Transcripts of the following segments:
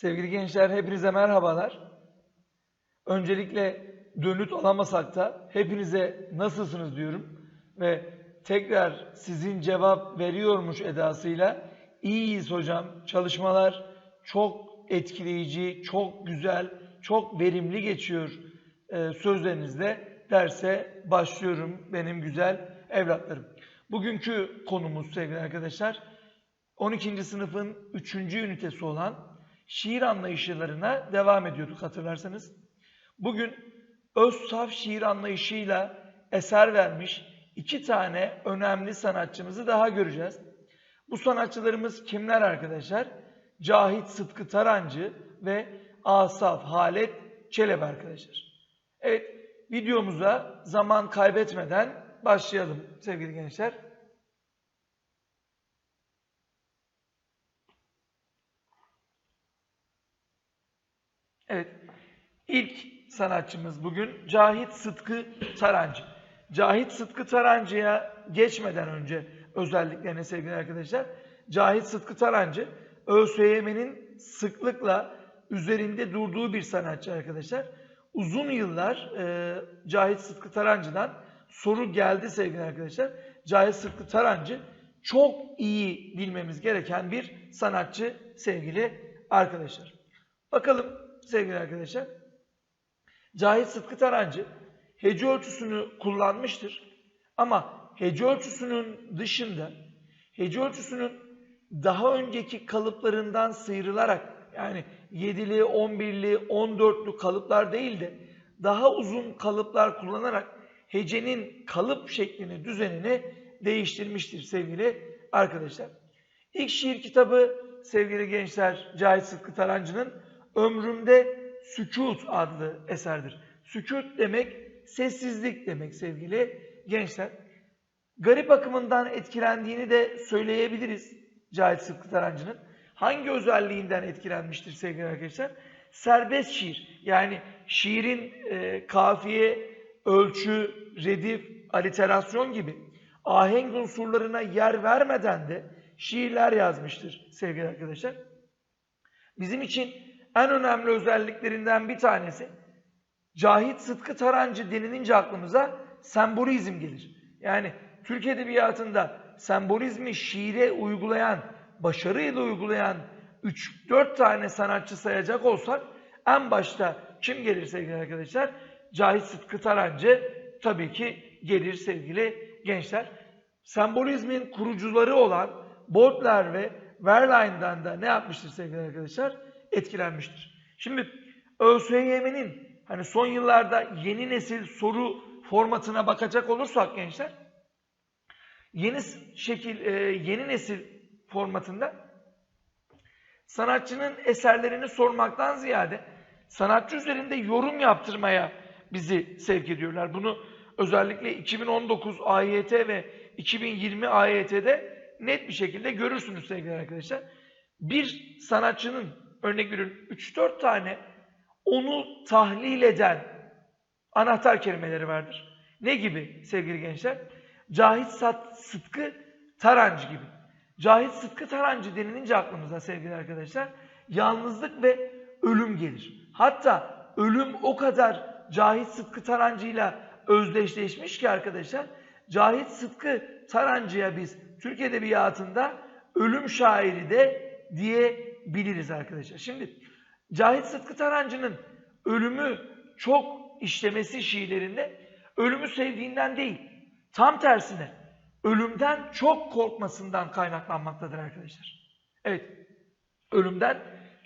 Sevgili gençler hepinize merhabalar. Öncelikle dönüt alamasak da hepinize nasılsınız diyorum. Ve tekrar sizin cevap veriyormuş edasıyla iyiyiz hocam. Çalışmalar çok etkileyici, çok güzel, çok verimli geçiyor e, sözlerinizle derse başlıyorum benim güzel evlatlarım. Bugünkü konumuz sevgili arkadaşlar 12. sınıfın 3. ünitesi olan şiir anlayışlarına devam ediyorduk hatırlarsanız. Bugün öz saf şiir anlayışıyla eser vermiş iki tane önemli sanatçımızı daha göreceğiz. Bu sanatçılarımız kimler arkadaşlar? Cahit Sıtkı Tarancı ve Asaf Halet Çelebi arkadaşlar. Evet videomuza zaman kaybetmeden başlayalım sevgili gençler. Evet. İlk sanatçımız bugün Cahit Sıtkı Tarancı. Cahit Sıtkı Tarancı'ya geçmeden önce özelliklerine sevgili arkadaşlar. Cahit Sıtkı Tarancı ÖSYM'nin sıklıkla üzerinde durduğu bir sanatçı arkadaşlar. Uzun yıllar e, Cahit Sıtkı Tarancı'dan soru geldi sevgili arkadaşlar. Cahit Sıtkı Tarancı çok iyi bilmemiz gereken bir sanatçı sevgili arkadaşlar. Bakalım sevgili arkadaşlar. Cahit Sıtkı Tarancı hece ölçüsünü kullanmıştır. Ama hece ölçüsünün dışında hece ölçüsünün daha önceki kalıplarından sıyrılarak yani 7'li, 11'li, 14'lü kalıplar değil de daha uzun kalıplar kullanarak hecenin kalıp şeklini, düzenini değiştirmiştir sevgili arkadaşlar. İlk şiir kitabı sevgili gençler Cahit Sıtkı Tarancı'nın Ömrümde Sükut adlı eserdir. Sükut demek sessizlik demek sevgili gençler. Garip akımından etkilendiğini de söyleyebiliriz Cahit Sıtkı Tarancı'nın. Hangi özelliğinden etkilenmiştir sevgili arkadaşlar? Serbest şiir. Yani şiirin e, kafiye, ölçü, redif, aliterasyon gibi ahenk unsurlarına yer vermeden de şiirler yazmıştır sevgili arkadaşlar. Bizim için en önemli özelliklerinden bir tanesi Cahit Sıtkı Tarancı denilince aklımıza sembolizm gelir. Yani Türk Edebiyatı'nda sembolizmi şiire uygulayan, başarıyla uygulayan 3-4 tane sanatçı sayacak olsak en başta kim gelir sevgili arkadaşlar? Cahit Sıtkı Tarancı tabii ki gelir sevgili gençler. Sembolizmin kurucuları olan Baudelaire ve Verlaine'dan da ne yapmıştır sevgili arkadaşlar? Etkilenmiştir. Şimdi ÖSYM'nin hani son yıllarda yeni nesil soru formatına bakacak olursak gençler yeni şekil e, yeni nesil formatında sanatçının eserlerini sormaktan ziyade sanatçı üzerinde yorum yaptırmaya bizi sevk ediyorlar. Bunu özellikle 2019 AYT ve 2020 AYT'de net bir şekilde görürsünüz sevgili arkadaşlar. Bir sanatçının örnek veriyorum 3-4 tane onu tahlil eden anahtar kelimeleri vardır. Ne gibi sevgili gençler? Cahit Sat, Sıtkı Tarancı gibi. Cahit Sıtkı Tarancı denilince aklımıza sevgili arkadaşlar yalnızlık ve ölüm gelir. Hatta ölüm o kadar Cahit Sıtkı Tarancı ile özdeşleşmiş ki arkadaşlar Cahit Sıtkı Tarancı'ya biz Türk Edebiyatı'nda ölüm şairi de diyebiliriz arkadaşlar. Şimdi Cahit Sıtkı Tarancı'nın ölümü çok işlemesi şiirlerinde ölümü sevdiğinden değil, tam tersine ölümden çok korkmasından kaynaklanmaktadır arkadaşlar. Evet, ölümden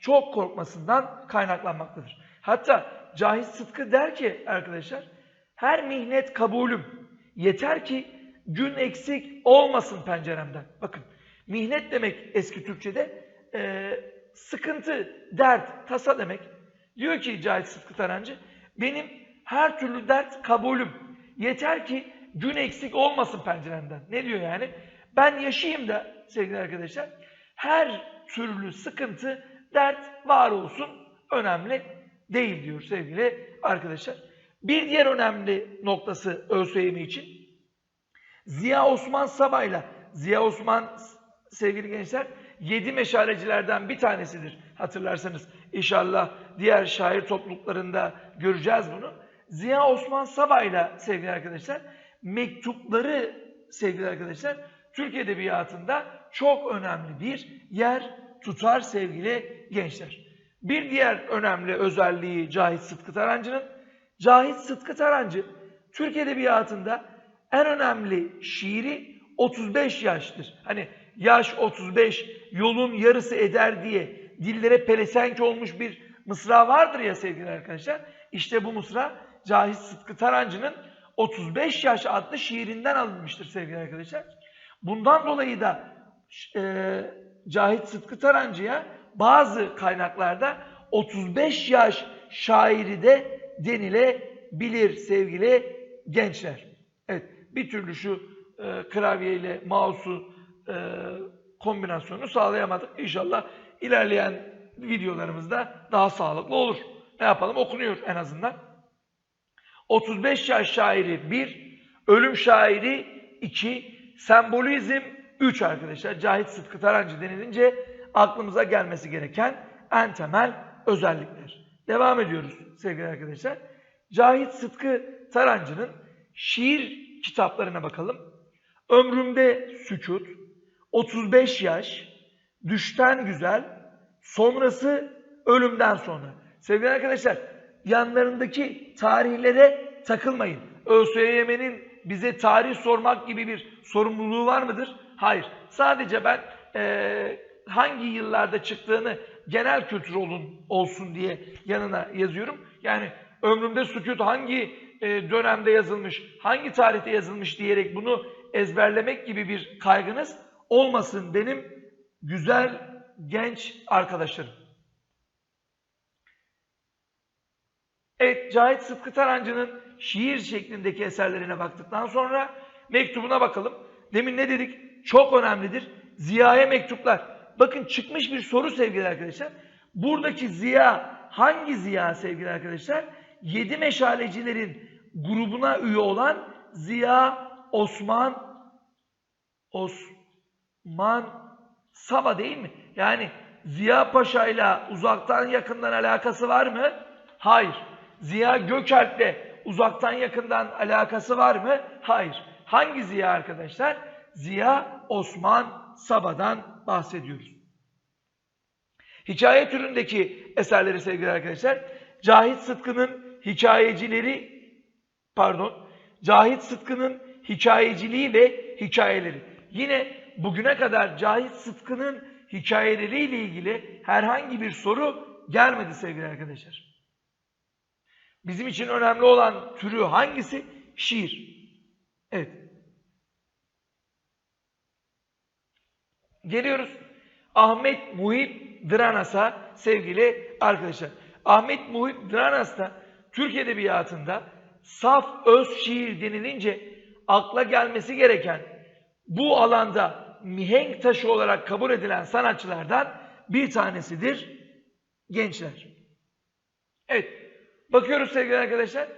çok korkmasından kaynaklanmaktadır. Hatta Cahit Sıtkı der ki arkadaşlar, her mihnet kabulüm, yeter ki gün eksik olmasın penceremden. Bakın, mihnet demek eski Türkçe'de e, sıkıntı, dert, tasa demek. Diyor ki Cahit Sıtkı Tarancı, benim her türlü dert kabulüm. Yeter ki gün eksik olmasın penceremden. Ne diyor yani? Ben yaşayayım da sevgili arkadaşlar, her türlü sıkıntı, dert var olsun önemli değil diyor sevgili arkadaşlar. Bir diğer önemli noktası ÖSYM için Ziya Osman Sabah'la Ziya Osman sevgili gençler yedi meşalecilerden bir tanesidir. Hatırlarsanız inşallah diğer şair topluluklarında göreceğiz bunu. Ziya Osman Sabah'la sevgili arkadaşlar mektupları sevgili arkadaşlar Türk Edebiyatı'nda çok önemli bir yer tutar sevgili gençler. Bir diğer önemli özelliği Cahit Sıtkı Tarancı'nın Cahit Sıtkı Tarancı Türk Edebiyatı'nda en önemli şiiri 35 yaştır. Hani yaş 35 yolun yarısı eder diye dillere pelesenk olmuş bir mısra vardır ya sevgili arkadaşlar. İşte bu mısra Cahit Sıtkı Tarancı'nın 35 yaş adlı şiirinden alınmıştır sevgili arkadaşlar. Bundan dolayı da e, Cahit Sıtkı Tarancı'ya bazı kaynaklarda 35 yaş şairi de denilebilir sevgili gençler. Evet bir türlü şu e, klavye ile mouse'u e, kombinasyonunu sağlayamadık. İnşallah ilerleyen videolarımızda daha sağlıklı olur. Ne yapalım okunuyor en azından. 35 yaş şairi 1, ölüm şairi 2, sembolizm 3 arkadaşlar. Cahit Sıtkı Tarancı denilince aklımıza gelmesi gereken en temel özellikler. Devam ediyoruz sevgili arkadaşlar. Cahit Sıtkı Tarancı'nın şiir kitaplarına bakalım. Ömrümde Sükut, 35 yaş, Düşten Güzel, sonrası ölümden sonra. Sevgili arkadaşlar, yanlarındaki tarihlere takılmayın. ÖSYM'nin bize tarih sormak gibi bir sorumluluğu var mıdır? Hayır. Sadece ben e, hangi yıllarda çıktığını genel kültür olun, olsun diye yanına yazıyorum. Yani ömrümde sükut hangi e, dönemde yazılmış, hangi tarihte yazılmış diyerek bunu ezberlemek gibi bir kaygınız olmasın benim güzel genç arkadaşlarım. Evet, Cahit Sıtkı Tarancı'nın şiir şeklindeki eserlerine baktıktan sonra mektubuna bakalım. Demin ne dedik? Çok önemlidir. Ziya'ya mektuplar. Bakın çıkmış bir soru sevgili arkadaşlar. Buradaki Ziya hangi Ziya sevgili arkadaşlar? Yedi meşalecilerin grubuna üye olan Ziya Osman Osman Saba değil mi? Yani Ziya Paşa ile uzaktan yakından alakası var mı? Hayır. Ziya Gökalp'le uzaktan yakından alakası var mı? Hayır. Hangi Ziya arkadaşlar? Ziya Osman Saba'dan bahsediyoruz. Hikaye türündeki eserleri sevgili arkadaşlar, Cahit Sıtkı'nın hikayecileri, pardon, Cahit Sıtkı'nın hikayeciliği ve hikayeleri. Yine bugüne kadar Cahit Sıtkı'nın hikayeleriyle ilgili herhangi bir soru gelmedi sevgili arkadaşlar. Bizim için önemli olan türü hangisi? Şiir. Evet. Geliyoruz Ahmet Muhip Dranas'a sevgili arkadaşlar. Ahmet Muhip Dranas da Türk Edebiyatı'nda saf öz şiir denilince akla gelmesi gereken bu alanda mihenk taşı olarak kabul edilen sanatçılardan bir tanesidir gençler. Evet, bakıyoruz sevgili arkadaşlar.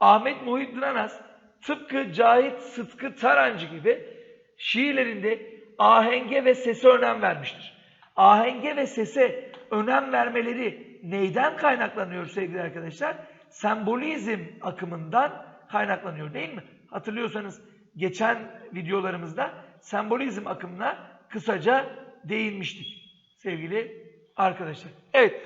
Ahmet Muhit Dranas tıpkı Cahit Sıtkı Tarancı gibi şiirlerinde ahenge ve sese önem vermiştir. Ahenge ve sese önem vermeleri neyden kaynaklanıyor sevgili arkadaşlar? Sembolizm akımından kaynaklanıyor değil mi? Hatırlıyorsanız geçen videolarımızda sembolizm akımına kısaca değinmiştik sevgili arkadaşlar. Evet,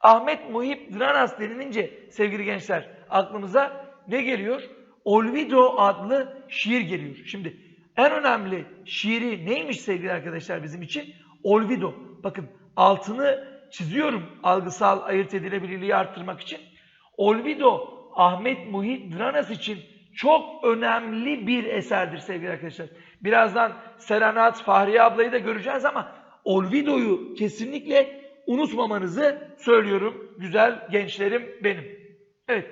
Ahmet Muhip Dranas denilince sevgili gençler aklımıza ne geliyor? Olvido adlı şiir geliyor. Şimdi en önemli şiiri neymiş sevgili arkadaşlar bizim için? Olvido. Bakın altını çiziyorum algısal ayırt edilebilirliği arttırmak için. Olvido Ahmet Muhit Dranas için çok önemli bir eserdir sevgili arkadaşlar. Birazdan Serenat Fahriye ablayı da göreceğiz ama Olvido'yu kesinlikle unutmamanızı söylüyorum güzel gençlerim benim. Evet.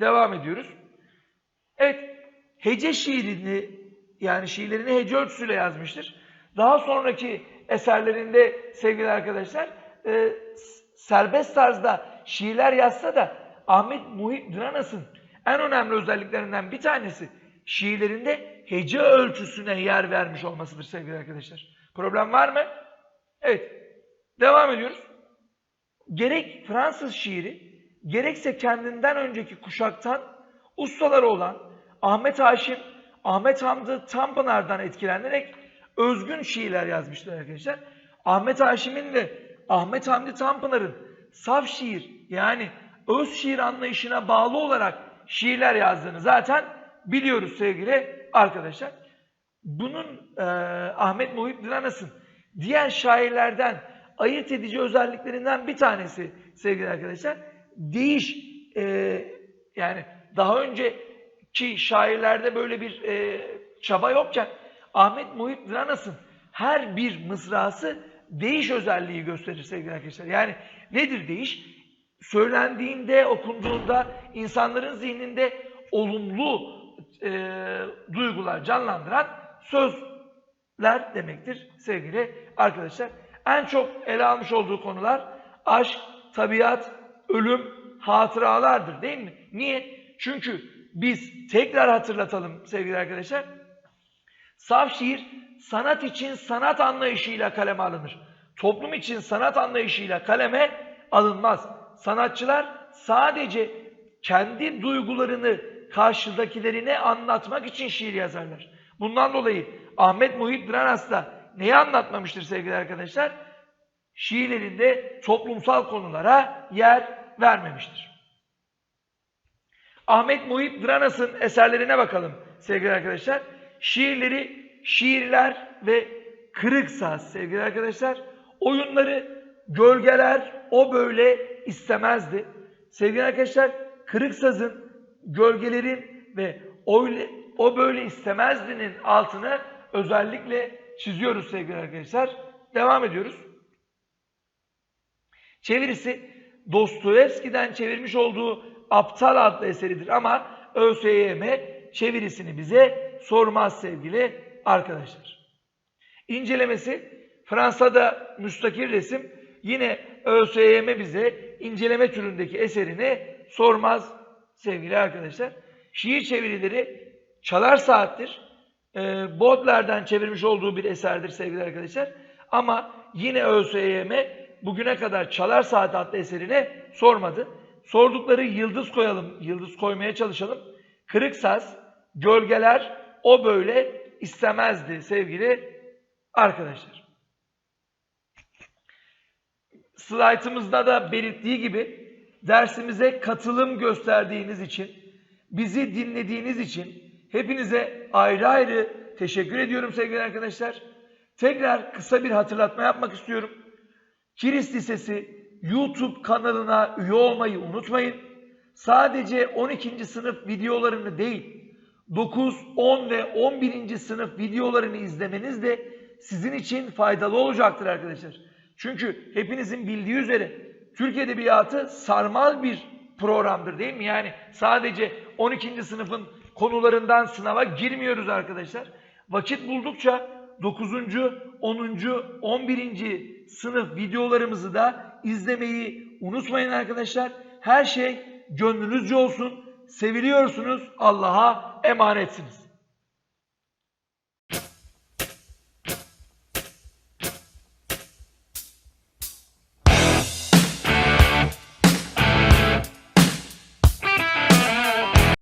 Devam ediyoruz. Evet. Hece şiirini yani şiirlerini hece ölçüsüyle yazmıştır. Daha sonraki eserlerinde sevgili arkadaşlar e, serbest tarzda şiirler yazsa da Ahmet Muhit Dranas'ın en önemli özelliklerinden bir tanesi şiirlerinde hece ölçüsüne yer vermiş olmasıdır sevgili arkadaşlar. Problem var mı? Evet. Devam ediyoruz. Gerek Fransız şiiri, gerekse kendinden önceki kuşaktan ustaları olan Ahmet Haşim, Ahmet Hamdi Tanpınar'dan etkilenerek özgün şiirler yazmışlar arkadaşlar. Ahmet Haşim'in de Ahmet Hamdi Tanpınar'ın saf şiir yani öz şiir anlayışına bağlı olarak şiirler yazdığını zaten biliyoruz sevgili arkadaşlar. Bunun e, Ahmet Muhit Dilanas'ın diğer şairlerden ayırt edici özelliklerinden bir tanesi sevgili arkadaşlar. Değiş e, yani daha önceki şairlerde böyle bir e, çaba yokken Ahmet Muhit Dilanas'ın her bir mısrası değiş özelliği gösterir sevgili arkadaşlar. Yani nedir değiş? Söylendiğinde, okunduğunda insanların zihninde olumlu e, duygular canlandıran sözler demektir sevgili arkadaşlar. En çok ele almış olduğu konular aşk, tabiat, ölüm, hatıralardır değil mi? Niye? Çünkü biz tekrar hatırlatalım sevgili arkadaşlar. Saf şiir sanat için sanat anlayışıyla kaleme alınır. Toplum için sanat anlayışıyla kaleme alınmaz. Sanatçılar sadece kendi duygularını karşıdakilerine anlatmak için şiir yazarlar. Bundan dolayı Ahmet Muhit Dranas da neyi anlatmamıştır sevgili arkadaşlar? Şiirlerinde toplumsal konulara yer vermemiştir. Ahmet Muhit Dranas'ın eserlerine bakalım sevgili arkadaşlar. Şiirleri şiirler ve kırık saz sevgili arkadaşlar. Oyunları gölgeler o böyle istemezdi. Sevgili arkadaşlar kırık sazın gölgelerin ve öyle, o böyle istemezdinin altını özellikle çiziyoruz sevgili arkadaşlar. Devam ediyoruz. Çevirisi Dostoyevski'den çevirmiş olduğu Aptal adlı eseridir ama ÖSYM çevirisini bize sormaz sevgili arkadaşlar. İncelemesi Fransa'da müstakil resim yine ÖSYM bize inceleme türündeki eserini sormaz sevgili arkadaşlar. Şiir çevirileri Çalar Saattir. E, Baudelaire'den çevirmiş olduğu bir eserdir sevgili arkadaşlar. Ama yine ÖSYM bugüne kadar Çalar Saat adlı eserine sormadı. Sordukları yıldız koyalım, yıldız koymaya çalışalım. Kırık saz, gölgeler, o böyle istemezdi sevgili arkadaşlar. Slaytımızda da belirttiği gibi dersimize katılım gösterdiğiniz için, bizi dinlediğiniz için hepinize ayrı ayrı teşekkür ediyorum sevgili arkadaşlar. Tekrar kısa bir hatırlatma yapmak istiyorum. Kiris Lisesi YouTube kanalına üye olmayı unutmayın. Sadece 12. sınıf videolarını değil, 9, 10 ve 11. sınıf videolarını izlemeniz de sizin için faydalı olacaktır arkadaşlar. Çünkü hepinizin bildiği üzere Türk Edebiyatı sarmal bir programdır değil mi? Yani sadece 12. sınıfın konularından sınava girmiyoruz arkadaşlar. Vakit buldukça 9. 10. 11. sınıf videolarımızı da izlemeyi unutmayın arkadaşlar. Her şey gönlünüzce olsun. Seviliyorsunuz. Allah'a emanetsiniz.